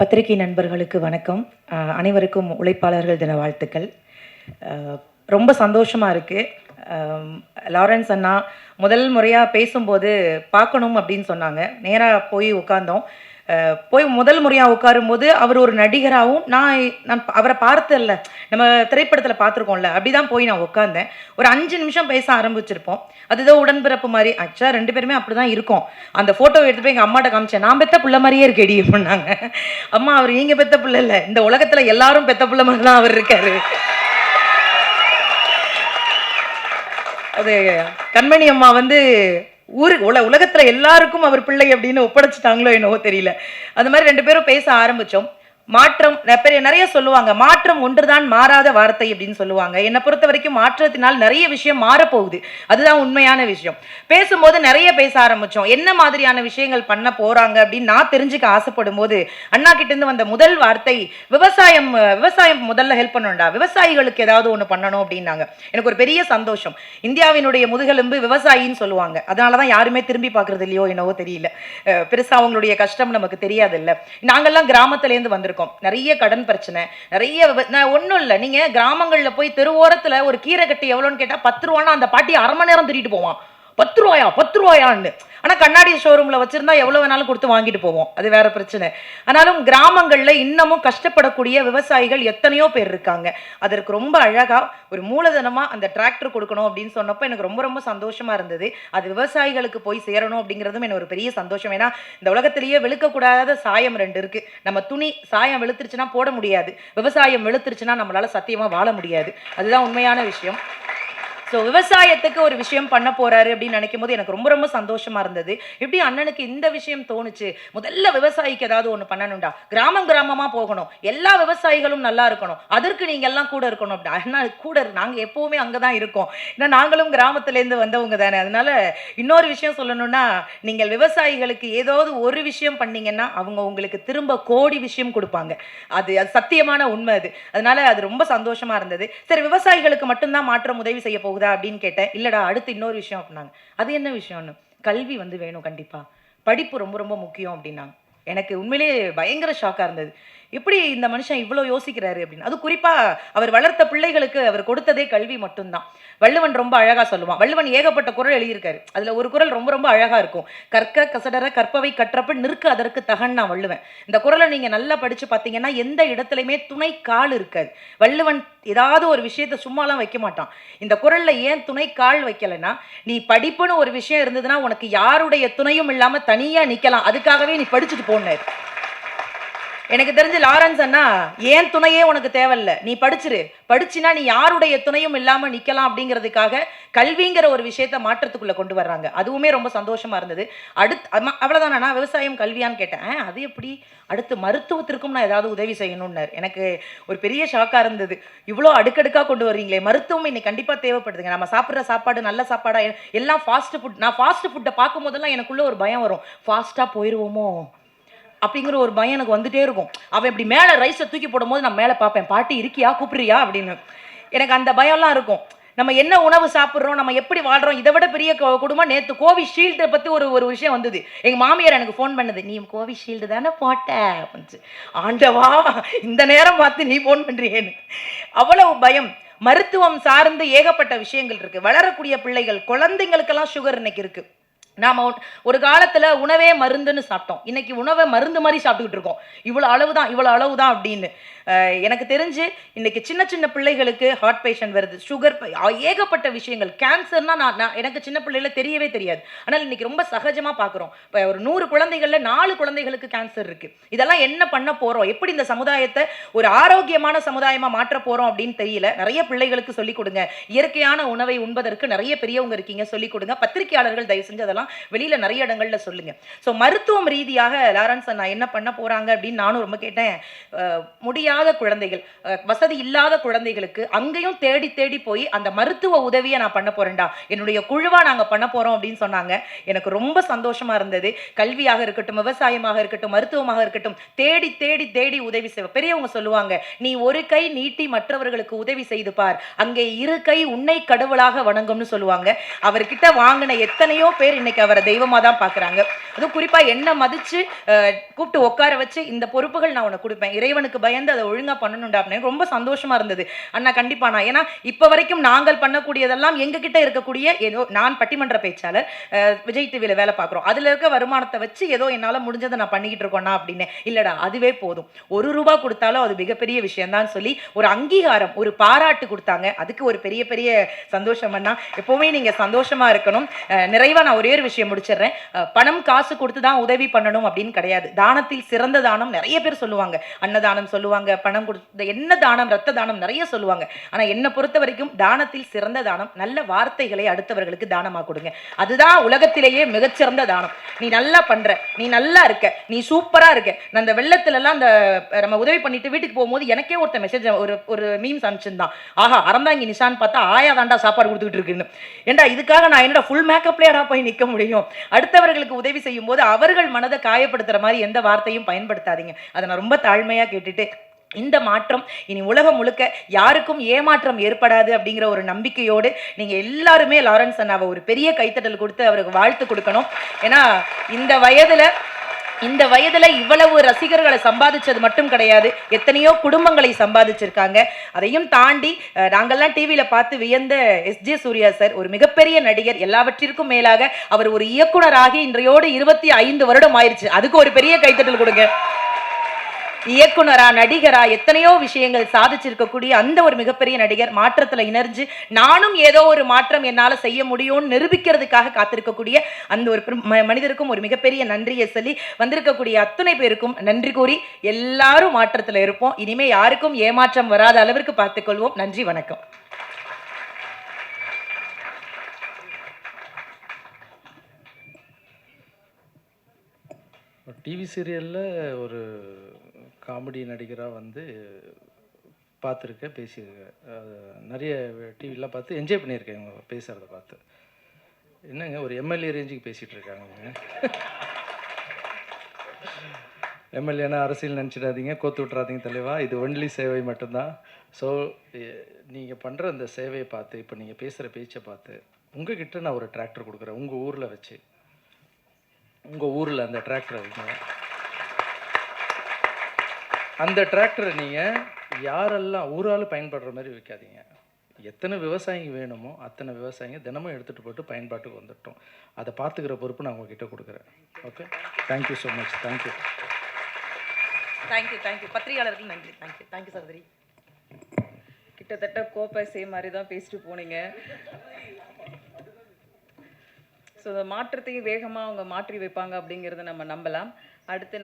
பத்திரிகை நண்பர்களுக்கு வணக்கம். அனைவருக்கும் உழைப்பாளர்கள் தின வாழ்த்துக்கள். ரொம்ப சந்தோஷமாக இருக்குது லாரன்ஸ் அண்ணா முதல் முறையாக பேசும்போது பார்க்கணும் அப்படின்னு சொன்னாங்க. நேராக போய் உட்காந்தோம் போய் முதல் முறையாக உட்காரும்போது அவர் ஒரு நடிகராகவும் நான் நான் அவரை பார்த்ததில்ல. நம்ம திரைப்படத்தில் பார்த்துருக்கோம்ல அப்படி தான் போய் நான் உட்காந்தேன் ஒரு அஞ்சு நிமிஷம் பேச ஆரம்பிச்சிருப்போம். அதுதான் உடன்பிறப்பு மாதிரி ஆக்சுவலாக ரெண்டு பேருமே அப்படி தான் இருக்கோம். அந்த ஃபோட்டோ எடுத்து போய் எங்கள் அம்மாட்ட காமிச்சேன் நான் பெத்த பிள்ளை மாதிரியே இருக்கேடி பண்ணாங்க அம்மா அவர் நீங்கள் பெத்த பிள்ளை இல்லை. இந்த உலகத்தில் எல்லாரும் பெத்த பிள்ளை மாதிரி தான் அவர் இருக்காரு. அது கண்மணி அம்மா வந்து ஊரு உல உலகத்துல எல்லாருக்கும் அவர் பிள்ளை அப்படின்னு ஒப்படைச்சிட்டாங்களோ என்னவோ தெரியல. அந்த மாதிரி ரெண்டு பேரும் பேச ஆரம்பிச்சோம். மாற்றம் நிறைய பெரிய நிறைய சொல்லுவாங்க. மாற்றம் ஒன்றுதான் மாறாத வார்த்தை அப்படின்னு சொல்லுவாங்க. என்னை பொறுத்த வரைக்கும் மாற்றத்தினால் நிறைய விஷயம் மாறப்போகுது. அதுதான் உண்மையான விஷயம். பேசும்போது நிறைய பேச ஆரம்பிச்சோம். என்ன மாதிரியான விஷயங்கள் பண்ண போறாங்க அப்படின்னு நான் தெரிஞ்சுக்க ஆசைப்படும் போது அண்ணா கிட்ட இருந்து வந்த முதல் வார்த்தை விவசாயம் விவசாயம் முதல்ல ஹெல்ப் பண்ணணும்டா. விவசாயிகளுக்கு ஏதாவது ஒன்று பண்ணணும் அப்படின்னாங்க. எனக்கு ஒரு பெரிய சந்தோஷம். இந்தியாவினுடைய முதுகெலும்பு விவசாயின்னு சொல்லுவாங்க. அதனால தான் யாருமே திரும்பி பார்க்கறது இல்லையோ என்னவோ தெரியல. பெருசா அவங்களுடைய கஷ்டம் நமக்கு தெரியாது இல்ல நாங்கெல்லாம் கிராமத்துலேருந்து வந்திருக்கோம். நிறைய கடன் பிரச்சனை நிறைய நான் ஒன்றும் இல்லை. நீங்க கிராமங்கள்ல போய் தெருவோரத்தில் ஒரு கீரை கட்டி எவ்வளோன்னு கேட்டா பத்து ரூபான்னா அந்த பாட்டி அரை மணி நேரம் திருட்டு போவான். பத்து ரூபாயா பத்து ரூபாயான்னு. ஆனால் கண்ணாடி ஷோரூமில் வச்சுருந்தா எவ்வளோ வேணாலும் கொடுத்து வாங்கிட்டு போவோம். அது வேறு பிரச்சனை. ஆனாலும் கிராமங்களில் இன்னமும் கஷ்டப்படக்கூடிய விவசாயிகள் எத்தனையோ பேர் இருக்காங்க. அதற்கு ரொம்ப அழகாக ஒரு மூலதனமாக அந்த டிராக்டர் கொடுக்கணும் அப்படின்னு சொன்னப்போ எனக்கு ரொம்ப ரொம்ப சந்தோஷமாக இருந்தது. அது விவசாயிகளுக்கு போய் சேரணும் அப்படிங்கிறதும் எனக்கு ஒரு பெரிய சந்தோஷம். ஏன்னா இந்த உலகத்திலேயே வெளுக்கக்கூடாத சாயம் ரெண்டு இருக்குது நம்ம துணி சாயம் வெளுத்துருச்சுன்னா போட முடியாது. விவசாயம் வெளுத்துருச்சுன்னா நம்மளால் சத்தியமாக வாழ முடியாது. அதுதான் உண்மையான விஷயம். ஸோ விவசாயத்துக்கு ஒரு விஷயம் பண்ண போறாரு அப்படின்னு நினைக்கும் போது எனக்கு ரொம்ப ரொம்ப சந்தோஷமா இருந்தது. எப்படி அண்ணனுக்கு இந்த விஷயம் தோணுச்சு? முதல்ல விவசாயிக்கு ஏதாவது ஒன்று பண்ணணும்டா. கிராமம் கிராமமா போகணும். எல்லா விவசாயிகளும் நல்லா இருக்கணும். அதற்கு நீங்க எல்லாம் கூட இருக்கணும் அப்படி அண்ணா கூட நாங்கள் நாங்க எப்பவுமே அங்கே தான் இருக்கோம். ஏன்னா நாங்களும் கிராமத்துலேருந்து வந்தவங்க தானே. அதனால இன்னொரு விஷயம் சொல்லணும்னா நீங்கள் விவசாயிகளுக்கு ஏதாவது ஒரு விஷயம் பண்ணீங்கன்னா அவங்க உங்களுக்கு திரும்ப கோடி விஷயம் கொடுப்பாங்க. அது அது சத்தியமான உண்மை அது. அதனால அது ரொம்ப சந்தோஷமா இருந்தது. சரி விவசாயிகளுக்கு மட்டும்தான் மாற்றம் உதவி செய்ய போகுது. அப்படின்னு கேட்டேன். இல்லடா அடுத்து இன்னொரு விஷயம் அப்படின்னாங்க. அது என்ன விஷயம்னு? கல்வி வந்து வேணும் கண்டிப்பா. படிப்பு ரொம்ப ரொம்ப முக்கியம் அப்படின்னாங்க. எனக்கு உண்மையிலே பயங்கர ஷாக்காக இருந்தது. எப்படி இந்த மனுஷன் இவ்வளோ யோசிக்கிறாரு அப்படின்னு. அது குறிப்பாக அவர் வளர்த்த பிள்ளைகளுக்கு அவர் கொடுத்ததே கல்வி மட்டும்தான். வள்ளுவன் ரொம்ப அழகாக சொல்லுவான். வள்ளுவன் ஏகப்பட்ட குறள் எழுதியிருக்காரு. அதில் ஒரு குறள் ரொம்ப ரொம்ப அழகாக இருக்கும். கற்க கசடர கற்பவை கற்றப்ப நிற்க அதற்கு தகன் நான் வள்ளுவன். இந்த குறளை நீங்கள் நல்லா படிச்சு பார்த்தீங்கன்னா எந்த இடத்துலையுமே துணை கால் இருக்காது. வள்ளுவன் ஏதாவது ஒரு விஷயத்தை சும்மாலாம் வைக்க மாட்டான். இந்த குரலில் ஏன் துணை கால் வைக்கலைன்னா நீ படிப்புன்னு ஒரு விஷயம் இருந்ததுன்னா உனக்கு யாருடைய துணையும் இல்லாமல் தனியா நிக்கலாம். அதுக்காகவே நீ படிச்சுட்டு போனார். எனக்கு தெரிஞ்சு லாரன்ஸ் அண்ணா ஏன் துணையே உனக்கு தேவையில்ல? நீ படிச்சிரு. படிச்சுனா நீ யாருடைய துணையும் இல்லாம நிக்கலாம் அப்படிங்கிறதுக்காக கல்விங்கிற ஒரு விஷயத்த மாற்றத்துக்குள்ள கொண்டு வர்றாங்க. அதுவுமே ரொம்ப சந்தோஷமா இருந்தது. அடுத்து அம்மா- அவ்வளவுதானா விவசாயம் கல்வியான்னு கேட்டேன். அது எப்படி? அடுத்து மருத்துவத்திற்கும் நான் ஏதாவது உதவி செய்யணும்னாரு. எனக்கு ஒரு பெரிய ஷாக்கா இருந்தது. இவ்வளோ அடுக்கடுக்கா கொண்டு வர்றீங்களே. மருத்துவம் இன்னைக்கு கண்டிப்பா தேவைப்படுதுங்க. நம்ம சாப்பிட்ற சாப்பாடு நல்ல சாப்பாடா எல்லாம் ஃபாஸ்ட் ஃபுட் நான் ஃபாஸ்ட் ஃபுட்டை பார்க்கும் போதெல்லாம் எனக்குள்ள ஒரு பயம் வரும். ஃபாஸ்டா போயிருவோமோ? அப்படிங்கிற ஒரு பயம் எனக்கு வந்துட்டே இருக்கும். அவன் இப்படி மேலே ரைஸை தூக்கி போடும்போது நான் மேலே பார்ப்பேன். பாட்டி இருக்கியா? கூப்பிடுறியா? அப்படின்னு. எனக்கு அந்த பயம்லாம் இருக்கும். நம்ம என்ன உணவு சாப்பிட்றோம் நம்ம எப்படி வாழ்றோம் இதை விட பெரிய குடும்பம் நேற்று கோவிஷீல்டை பற்றி ஒரு ஒரு விஷயம் வந்தது. எங்கள் மாமியார் எனக்கு ஃபோன் பண்ணது. நீ கோவிஷீல்டு தானே போட்ட? அப்படின்ச்சு ஆண்டவா இந்த நேரம் பார்த்து நீ ஃபோன் பண்ணுறியேன்னு அவ்வளவு பயம். மருத்துவம் சார்ந்து ஏகப்பட்ட விஷயங்கள் இருக்கு. வளரக்கூடிய பிள்ளைகள் குழந்தைங்களுக்கெல்லாம் சுகர் இன்னைக்கு இருக்கு. நாம் ஒரு காலத்தில் உணவே மருந்துன்னு சாப்பிட்டோம். இன்றைக்கி உணவை மருந்து மாதிரி சாப்பிட்டுக்கிட்டு இருக்கோம். இவ்வளோ அளவு தான் இவ்வளோ அளவு தான் அப்படின்னு எனக்கு தெரிஞ்சு இன்றைக்கி சின்ன சின்ன பிள்ளைகளுக்கு ஹார்ட் பேஷண்ட் வருது. சுகர் ஏகப்பட்ட விஷயங்கள். கேன்சர்னால் நான் நான் எனக்கு சின்ன பிள்ளைல தெரியவே தெரியாது. ஆனால் இன்னைக்கு ரொம்ப சகஜமாக பார்க்குறோம் இப்போ ஒரு நூறு குழந்தைகளில் நாலு குழந்தைகளுக்கு கேன்சர் இருக்குது இதெல்லாம் என்ன பண்ண போகிறோம் எப்படி இந்த சமுதாயத்தை ஒரு ஆரோக்கியமான சமுதாயமாக மாற்ற போகிறோம் அப்படின்னு தெரியல. நிறைய பிள்ளைகளுக்கு சொல்லிக் கொடுங்க. இயற்கையான உணவை உண்பதற்கு நிறைய பெரியவங்க இருக்கீங்க. சொல்லிக் கொடுங்க. பத்திரிகையாளர்கள் தயவு செஞ்சு அதெல்லாம் வெளியில நிறைய இடங்கள்ல சொல்லுங்க. ஸோ மருத்துவம் ரீதியாக லாரன்ஸ் நான் என்ன பண்ண போறாங்க அப்படின்னு நானும் ரொம்ப கேட்டேன். முடியாத குழந்தைகள் வசதி இல்லாத குழந்தைகளுக்கு அங்கேயும் தேடி தேடி போய் அந்த மருத்துவ உதவியை நான் பண்ண போறேன்டா. என்னுடைய குழுவா நாங்க பண்ண போறோம் அப்படின்னு சொன்னாங்க. எனக்கு ரொம்ப சந்தோஷமா இருந்தது. கல்வியாக இருக்கட்டும் விவசாயமாக இருக்கட்டும் மருத்துவமாக இருக்கட்டும் தேடி தேடி தேடி உதவி செய்வ பெரியவங்க சொல்லுவாங்க நீ ஒரு கை நீட்டி மற்றவர்களுக்கு உதவி செய்து பார். அங்கே இரு கை உன்னை கடவுளாக வணங்கும்னு சொல்லுவாங்க. அவர்கிட்ட வாங்கின எத்தனையோ பேர் இன்னைக்கு அவரை தெய்வமாக தான் பார்க்குறாங்க. அதுவும் குறிப்பா என்ன மதிச்சு கூப்பிட்டு உட்கார வச்சு இந்த பொறுப்புகள் நான் உனக்கு கொடுப்பேன். இறைவனுக்கு பயந்து அதை ஒழுங்கா பண்ணணும்டா அப்படின்னு ரொம்ப சந்தோஷமா இருந்தது. அண்ணா கண்டிப்பா நான் ஏன்னா இப்ப வரைக்கும் நாங்கள் பண்ணக்கூடியதெல்லாம் எங்க கிட்ட இருக்கக்கூடிய ஏதோ நான் பட்டிமன்ற பேச்சாளர் விஜய் டிவியில வேலை பார்க்குறோம். அதுல இருக்க வருமானத்தை வச்சு ஏதோ என்னால முடிஞ்சதை நான் பண்ணிக்கிட்டு இருக்கோம்னா அப்படின்னு. இல்லடா அதுவே போதும். ஒரு ரூபா கொடுத்தாலும் அது மிகப்பெரிய விஷயம்தான் சொல்லி ஒரு அங்கீகாரம் ஒரு பாராட்டு கொடுத்தாங்க. அதுக்கு ஒரு பெரிய பெரிய சந்தோஷம் அண்ணா. எப்பவுமே நீங்க சந்தோஷமா இருக்கணும். நிறைவாக நிறைவா நான் ஒரே ஒரு விஷயம் முடிச்சிடுறேன். பணம் காசு கொடுத்து தான் உதவி பண்ணணும் அப்படின்னு கிடையாது. தானத்தில் சிறந்த தானம் நிறைய பேர் சொல்லுவாங்க. அன்னதானம் சொல்லுவாங்க பணம் கொடுத்து என்ன தானம் ரத்த தானம் நிறைய சொல்லுவாங்க. ஆனா என்னை பொறுத்த வரைக்கும் தானத்தில் சிறந்த தானம் நல்ல வார்த்தைகளை அடுத்தவர்களுக்கு தானமாக கொடுங்க. அதுதான் உலகத்திலேயே மிகச்சிறந்த தானம். நீ நல்லா பண்ற நீ நல்லா இருக்க நீ சூப்பரா இருக்க. நான் அந்த வெள்ளத்துல எல்லாம் அந்த நம்ம உதவி பண்ணிட்டு வீட்டுக்கு போகும்போது எனக்கே ஒருத்த மெசேஜ் ஒரு ஒரு மீம்ஸ் அனுப்பிச்சிருந்தான். ஆஹா அறந்தாங்கி நிஷான் பார்த்தா ஆயா தாண்டா சாப்பாடு கொடுத்துக்கிட்டு இருக்குன்னு. ஏன்டா இதுக்காக நான் என்னோட ஃபுல் மேக்கப்லேயே போய் நிக்க முடியும்? அடுத்தவர்களுக்கு உதவி செய்ய செய்யும் போது அவர்கள் மனதை காயப்படுத்துற மாதிரி எந்த வார்த்தையும் பயன்படுத்தாதீங்க. அதை நான் ரொம்ப தாழ்மையா கேட்டுட்டு இந்த மாற்றம் இனி உலகம் முழுக்க யாருக்கும் ஏமாற்றம் ஏற்படாது அப்படிங்கிற ஒரு நம்பிக்கையோடு நீங்க எல்லாருமே லாரன்ஸ் அண்ணாவை ஒரு பெரிய கைத்தட்டல் கொடுத்து அவருக்கு வாழ்த்து கொடுக்கணும். ஏன்னா இந்த வயதுல இந்த வயதுல இவ்வளவு ரசிகர்களை சம்பாதிச்சது மட்டும் கிடையாது. எத்தனையோ குடும்பங்களை சம்பாதிச்சிருக்காங்க. அதையும் தாண்டி நாங்கள்லாம் நாங்கெல்லாம் டிவியில பார்த்து வியந்த எஸ். ஜே. சூர்யா சார் ஒரு மிகப்பெரிய நடிகர். எல்லாவற்றிற்கும் மேலாக அவர் ஒரு இயக்குனராகி இன்றையோடு இருபத்தி ஐந்து வருடம் ஆயிருச்சு. அதுக்கு ஒரு பெரிய கைத்தட்டல் கொடுங்க. இயக்குனரா நடிகரா எத்தனையோ விஷயங்கள் சாதிச்சிருக்கக்கூடிய அந்த ஒரு மிகப்பெரிய நடிகர் மாற்றத்தில் இணைஞ்சு நானும் ஏதோ ஒரு மாற்றம் என்னால் செய்ய முடியும்னு நிரூபிக்கிறதுக்காக காத்திருக்கக்கூடிய அந்த ஒரு ம- மனிதருக்கும் ஒரு மிகப்பெரிய நன்றியை சொல்லி வந்திருக்கக்கூடிய அத்தனை பேருக்கும் நன்றி கூறி எல்லாரும் மாற்றத்தில் இருப்போம். இனிமே யாருக்கும் ஏமாற்றம் வராத அளவிற்கு பார்த்துக்கொள்வோம். நன்றி வணக்கம். டிவி சீரியலில் ஒரு காமெடி நடிகராக வந்து பார்த்துருக்கேன் பேசியிருக்கேன். நிறைய டிவிலாம் பார்த்து என்ஜாய் பண்ணியிருக்கேன் இவங்க பேசுகிறத பார்த்து. என்னங்க ஒரு எம்எல்ஏ ரேஞ்சுக்கு பேசிகிட்டு இருக்காங்க எம்எல்ஏனா அரசியல் நினச்சிடாதீங்க கோத்து விட்றாதீங்க தலைவா. இது ஒன்லி சேவை மட்டும்தான். ஸோ நீங்கள் பண்ணுற அந்த சேவையை பார்த்து இப்போ நீங்கள் பேசுகிற பேச்சை பார்த்து உங்ககிட்ட நான் ஒரு டிராக்டர் கொடுக்குறேன். உங்கள் ஊரில் வச்சு. உங்கள் ஊரில் அந்த டிராக்டரை வைங்க அந்த டிராக்டரை நீங்கள் யாரெல்லாம் ஊரால் பயன்படுற மாதிரி வைக்காதீங்க. எத்தனை விவசாயிங்க வேணுமோ அத்தனை விவசாயிங்க தினமும் எடுத்துகிட்டு போட்டு பயன்பாட்டுக்கு வந்துட்டோம். அதை பார்த்துக்கிற பொறுப்பு நான் உங்ககிட்ட கொடுக்குறேன். Okay thank you so much thank you thank you thank you பத்திரிகையாளர்கள் நன்றி. தேங்க்யூ தேங்க்யூ சகோதரி. கிட்டத்தட்ட கோப்பை சே மாதிரி தான் பேசிட்டு போனீங்க. ஸோ மாற்றத்தையும் வேகமாக அவங்க மாற்றி வைப்பாங்க அப்படிங்கிறத நம்ம நம்பலாம். அடுத்து